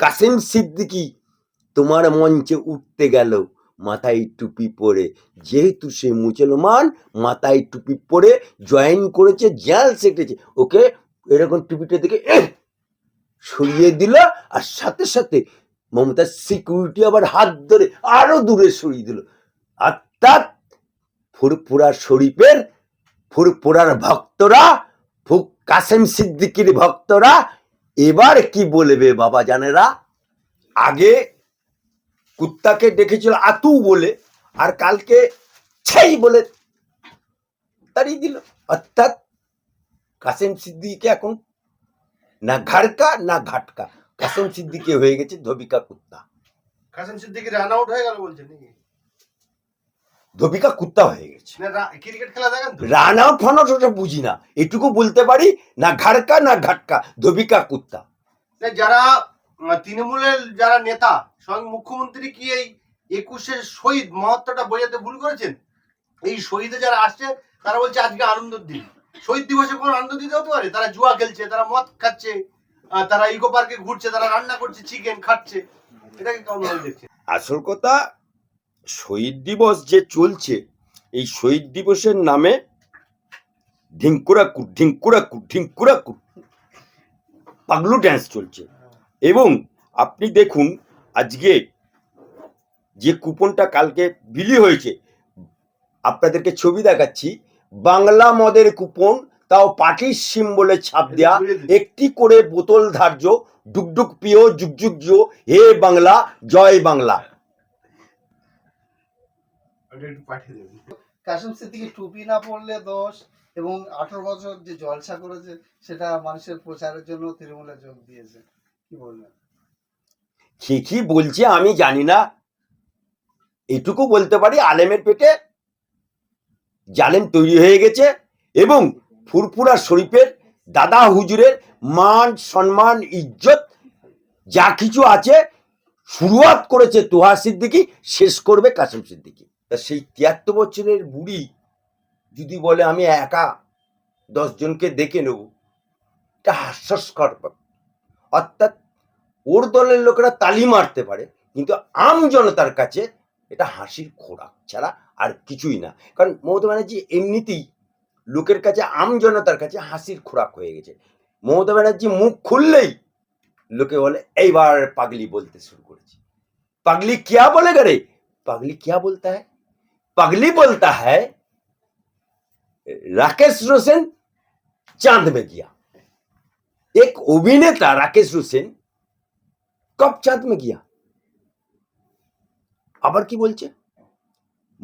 কাসেম সিদ্দিকি, তোমার মঞ্চে উঠতে গেল, মাথায় টুপি পরে। যেহেতু সে মুসলমান, মাথায় টুপি পরে জয়েন করেছে জেল সেটেছে। ওকে এরকম টুপিটা দেখে সরিয়ে দিল আর সাথে সাথে মমতার সিকিউরিটি আবার হাত ধরে আরও দূরে সরিয়ে দিল। অর্থাৎ ফুরফুরা শরীফের, ফুরফুরার ভক্তরা ফুক কাসেম সিদ্দিকির ভক্তরা এবার কি বলবে বাবা জানেরা? আগে কুত্তাকে ডেকেছিল আতু বলে, আর কালকে ছেই বলে তাড়িয়ে দিল। অর্থাৎ কাসেম সিদ্দিকে এখন না ঘাড়কা, না ঘাটকা। কাসেম সিদ্দিকে হয়ে গেছে ধবিকা কুত্তা। কাসেম সিদ্দিকি রান আউট হয়ে গেল বলছেন নাকি? ধবিকা কুত্তা হয়ে গেছে। রান ফান ওটা বুঝি না। এটুকু বলতে পারি না ঘাড়কা না ঘাটকা ধবিকা কুত্তা। যারা তৃণমূলের যারা নেতা স্বয়ং মুখ্যমন্ত্রী কি এই একুশের শহীদ মহত্বটা বোঝাতে ভুল করেছেন? এই শহীদে যারা আসছে তারা বলছে আজকে আনন্দের দিন। শহীদ দিবসে কোনো আনন্দ দিতে হতে পারে? তারা জুয়া খেলছে তারা মদ খাচ্ছে তারা ইকো পার্কে ঘুরছে তারা রান্না করছে চিকেন খাচ্ছে। এটাকে কেমন দেখছে আসল কথা শহীদ দিবস যে চলছে, এই শহীদ দিবসের নামে ঢিঙ্কুরাকু ঢিঙ্কুরাকু ঢিঙ্কুরাকু পাগলু ড্যান্স চলছে। এবং আপনি দেখুন, আজকে যে কুপনটা কালকে বিলি হয়েছে, আপনাদেরকে ছবি দেখাচ্ছি, বাংলা মদের কুপন, তাও পার্টির সিম্বলে ছাপ দেয়া, একটি করে বোতল ধার্য, ডুকডুক পিও যুগ জিও, হে বাংলা, জয় বাংলা। ওটা একটু পাঠিয়ে দেবেন। কাসিম সিদ্দিকি টুপি না পরলে দোষ এবং আঠারো বছর যে জলসা করেছে সেটা মানুষের প্রচারের জন্য তৃণমূলে যোগ দিয়েছে। কি বলবেন? কি কি বলছে আমি জানি না। এটুকু বলতে পারি আলেমের পেটে জালেম তৈরি হয়ে গেছে এবং ফুরফুরা শরীফের দাদা হুজুরের মান সম্মান ইজ্জত যা কিছু আছে শুরুয়াত করেছে তোহা সিদ্দিকি শেষ করবে কাসেম সিদ্দিকি। তা সেই তিয়াত্তর বছরের বুড়ি যদি বলে, আমি একা দশজনকে দেখে নেব, এটা হাস্যস্কর অর্থাৎ ওর দলের লোকেরা তালি মারতে পারে, কিন্তু আম জনতার কাছে এটা হাসির খোরাক ছাড়া আর কিছুই না। কারণ মমতা ব্যানার্জি এমনিতেই লোকের কাছে, আম জনতার কাছে হাসির খোরাক হয়ে গেছে। মমতা ব্যানার্জি মুখ খুললেই লোকে বলে, এইবার পাগলি বলতে শুরু করেছে। পাগলি কিয়া বলে গেলে পাগলি কিয়া বলতে হয়? पगली बोलता है राकेश रोशन चांद में गया एक अभिनेता राकेश रोशन কব চাঁদ মে গিয়া আবার কি বলছে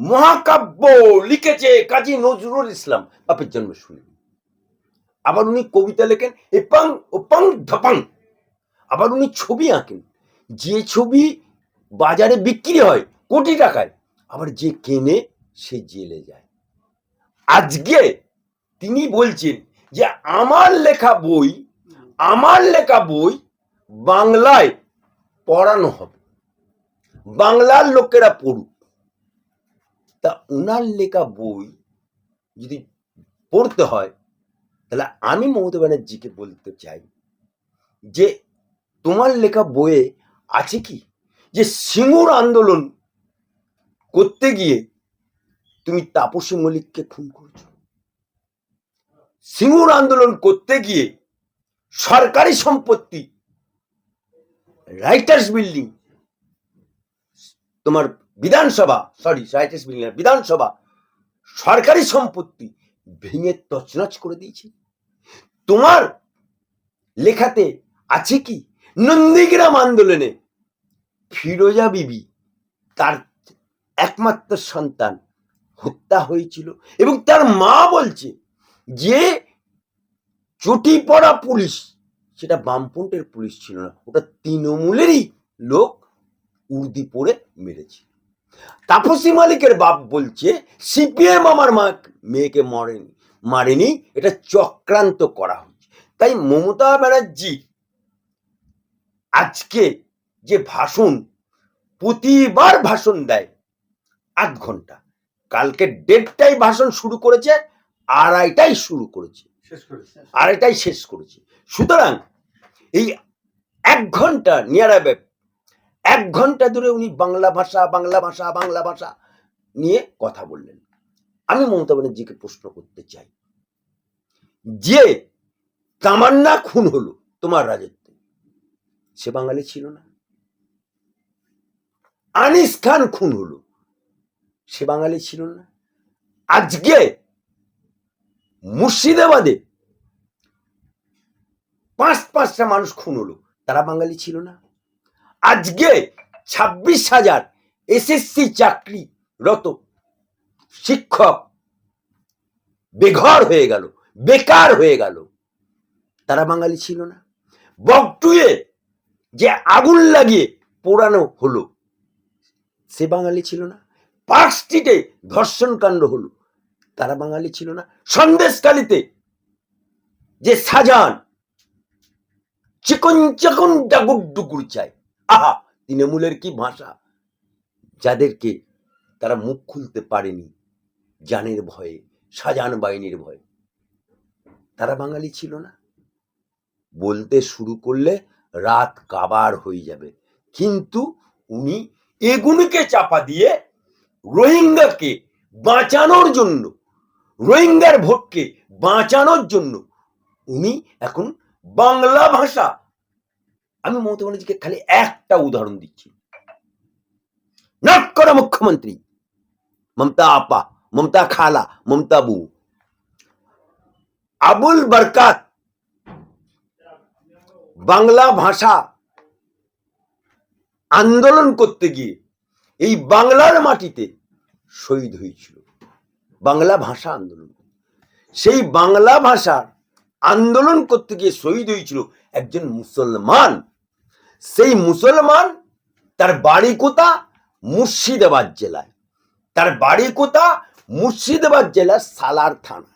মহাকাব্য লিখেছে কাজী নজরুল ইসলাম বাপের জন্ম শুনে আবার উনি কবিতা লেখেন এপাং ওপাং ধপাং আবার উনি ছবি আঁকেন যে ছবি বাজারে বিক্রি হয় কোটি টাকায় আবার যে কেনে, সে জেলে যায়। আজকে তিনি বলছেন যে, আমার লেখা বই, আমার লেখা বই বাংলায় পড়ানো হবে। বাংলার লোকেরা পড়ুক। তা ওনার লেখা বই যদি পড়তে হয়, তাহলে আমি মমতা ব্যানার্জিকে বলতে চাই যে, তোমার লেখা বইয়ে আছে কি? যে সিঙ্গুর আন্দোলন করতে গিয়ে তুমি তাপসী মল্লিককে খুন করেছ। সিঙ্গুর আন্দোলন করতে গিয়ে সরকারি সম্পত্তি, রাইটার্স বিল্ডিং, তোমার বিধানসভা সরি রাইটার্স বিল্ডিং বিধানসভা, সরকারি সম্পত্তি ভেঙে তছনছ করে দিয়েছে। তোমার লেখাতে আছে কি? নন্দীগ্রাম আন্দোলনে ফিরোজা বিবি তার একমাত্র সন্তান হত্যা হয়েছিল এবং তার মা বলছে যে চটি পড়া পুলিশ, সেটা বামপন্থের পুলিশ ছিল না, ওটা তৃণমূলেরই লোক উর্দি পরে মেরেছে। তাপসী মালিকের বাপ বলছে, সিপিএম আমার মা, মেয়েকে মরেনি, মারেনি, এটা চক্রান্ত করা হয়েছে। তাই মমতা ব্যানার্জি আজকে যে ভাষণ, প্রতিবার ভাষণ দেয় আধ ঘণ্টা। কালকে দেড়টায় ভাষণ শুরু করেছে আড়াইটাই শুরু করেছে। আড়াইটাই শেষ করেছে। সুতরাং এই এক ঘণ্টা নিয়ার অ্যাবাউট এক ঘণ্টা ধরে উনি বাংলা ভাষা বাংলা ভাষা বাংলা ভাষা নিয়ে কথা বললেন। আমি মমতা ব্যানার্জিকে প্রশ্ন করতে চাই। যে তামান্না খুন হলো তোমার রাজত্বে সে বাঙালি ছিল না। আনিস খান খুন হলো। সে বাঙালি ছিল না। আজকে মুর্শিদাবাদে পাঁচ পাঁচটা মানুষ খুন হলো, তারা বাঙালি ছিল না। আজকে ছাব্বিশ হাজার এসএসসি চাকরিরত শিক্ষক বেঘর হয়ে গেল, বেকার হয়ে গেল, তারা বাঙালি ছিল না। বকটুয়ে যে আগুন লাগিয়ে পোড়ানো হলো, সে বাঙালি ছিল না। পার্ক স্ট্রিটে ধর্ষণ কাণ্ড হলো। তারা বাঙালি ছিল না। সন্দেশকালীতে যে সাজান, চিকন চিকন ডাগুর ডুগুর চায়। আহা, তৃণমূলের কি ভাষা? যাদেরকে তারা মুখ খুলতে পারেনি, জানের ভয়ে, সাজান বাহিনীর ভয়ে। তারা বাঙালি ছিল না। বলতে শুরু করলে রাত কাবার হয়ে যাবে। কিন্তু উনি এগুলিকে চাপা দিয়ে রোহিঙ্গাকে বাঁচানোর জন্য, রোহিঙ্গার ভোটকে বাঁচানোর জন্য উনি এখন বাংলা ভাষা। আমি মমতা ব্যানার্জিকে খালি একটা উদাহরণ দিচ্ছি। নট করা মুখ্যমন্ত্রী, মমতা আপা, মমতা খালা, মমতা বউ আবুল বরকাত, বাংলা ভাষা আন্দোলন করতে গিয়ে এই বাংলার মাটিতে শহীদ হয়েছিল। বাংলা ভাষা আন্দোলন। সেই বাংলা ভাষার আন্দোলন করতে গিয়ে শহীদ হয়েছিল একজন মুসলমান। সেই মুসলমান তার বাড়ি কোথা? মুর্শিদাবাদ জেলায়। তার বাড়ি কোথা? মুর্শিদাবাদ জেলার সালার থানা।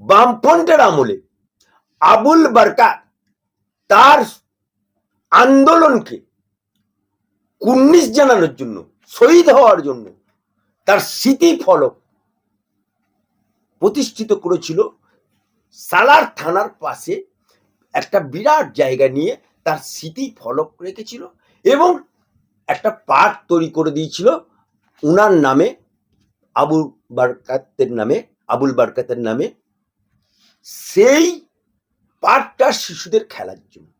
বামফ্রন্টের আমলে আবুল বরকাত তার আন্দোলনকে কুর্নিশ জানানোর জন্য, শহীদ হওয়ার জন্য তার স্মৃতি ফলক প্রতিষ্ঠিত করেছিল সালার থানার পাশে একটা বিরাট জায়গা নিয়ে তার স্মৃতি ফলক রেখেছিল এবং একটা পার্ক তৈরি করে দিয়েছিল উনার নামে, আবুল বারকাতের নামে, আবুল বারকাতের নামে। সেই পার্কটা শিশুদের খেলার জন্য।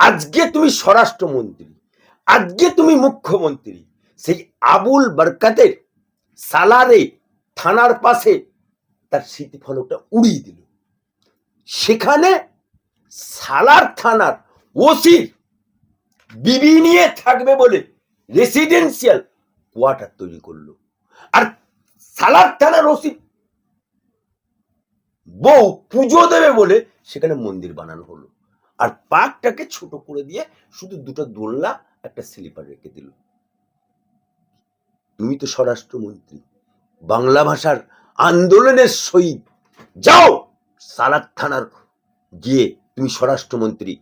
আজকে তুমি স্বরাষ্ট্রমন্ত্রী, আজকে তুমি মুখ্যমন্ত্রী, সেই আবুল বরকাতের সালারে, থানার পাশে তার স্মৃতিফলকটা উড়িয়ে দিল। সেখানে সালার থানার ওসির বিবি নিয়ে থাকবে বলে রেসিডেন্সিয়াল কোয়ার্টার তৈরি করল। আর সালার থানার ওসি বউ পুজো দেবে বলে সেখানে মন্দির বানানো হলো। আর পার্কটাকে ছোট করে দিয়ে শুধু দুটো দোলনা, একটা স্লিপার রেখে দিল। তুমি তো স্বরাষ্ট্রমন্ত্রী, বাংলা ভাষার আন্দোলনের শহীদ যাও সালাদ থানার গিয়ে তুমি স্বরাষ্ট্রমন্ত্রী।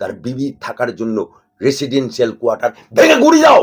তার বিবি থাকার জন্য রেসিডেন্সিয়াল কোয়ার্টার ভেঙে গুড়ি যাও